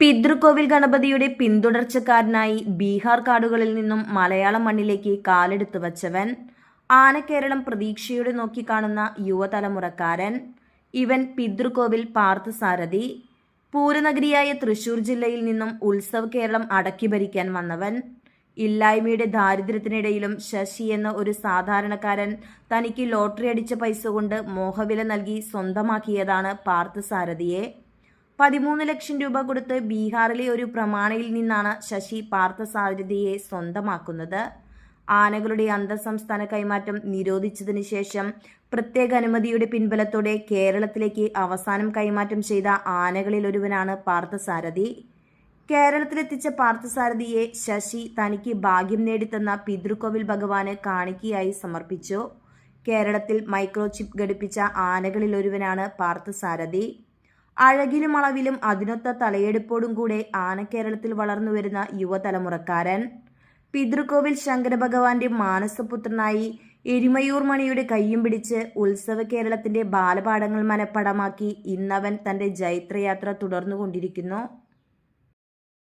പിതൃകോവിൽ ഗണപതിയുടെ പിന്തുടർച്ചക്കാരനായി ബീഹാർ കാടുകളിൽ നിന്നും മലയാള മണ്ണിലേക്ക് കാലെടുത്തു വച്ചവൻ ആനക്കേരളം പ്രതീക്ഷയോടെ നോക്കിക്കാണുന്ന യുവതലമുറക്കാരൻ ഇവൻ പിതൃകോവിൽ പാർത്ഥസാരഥി പൂരനഗരിയായ തൃശൂർ ജില്ലയിൽ നിന്നും ഉത്സവ കേരളം അടക്കി ഭരിക്കാൻ വന്നവൻ ഇല്ലായ്മയുടെ ദാരിദ്ര്യത്തിനിടയിലും ശശി എന്ന ഒരു സാധാരണക്കാരൻ തനിക്ക് ലോട്ടറി അടിച്ച പൈസ കൊണ്ട് മോഹവില നൽകി സ്വന്തമാക്കിയതാണ് പാർത്ഥസാരഥിയെ. പതിമൂന്ന് ലക്ഷം രൂപ കൊടുത്ത് ബീഹാറിലെ ഒരു പ്രമാണിയിൽ നിന്നാണ് ശശി പാർത്ഥസാരഥിയെ സ്വന്തമാക്കുന്നത്. ആനകളുടെ അന്തർസംസ്ഥാന കൈമാറ്റം നിരോധിച്ചതിന് ശേഷം പ്രത്യേക അനുമതിയുടെ പിൻബലത്തോടെ കേരളത്തിലേക്ക് അവസാനം കൈമാറ്റം ചെയ്ത ആനകളിൽ ഒരുവനാണ് പാർത്ഥസാരഥി. കേരളത്തിലെത്തിച്ച പാർത്ഥസാരഥിയെ ശശി തനിക്ക് ഭാഗ്യം നേടിത്തന്ന പിതൃക്കോവിൽ ഭഗവാന് കാണിക്കയായി സമർപ്പിച്ചു. കേരളത്തിൽ മൈക്രോചിപ്പ് ഘടിപ്പിച്ച ആനകളിൽ ഒരുവനാണ് പാർത്ഥസാരഥി. അഴകിലും അളവിലും അതിനൊത്ത തലയെടുപ്പോടും കൂടെ ആനക്കേരളത്തിൽ വളർന്നു വരുന്ന യുവതലമുറക്കാരൻ. പിതൃകോവിൽ ശങ്കരഭഗവാന്റെ മാനസപുത്രനായി എരിമയൂർ മണിയുടെ കയ്യും പിടിച്ച് ഉത്സവ കേരളത്തിന്റെ ബാലപാഠങ്ങൾ മനപ്പടമാക്കി ഇന്നവൻ തന്റെ ജൈത്രയാത്ര തുടർന്നുകൊണ്ടിരിക്കുന്നു.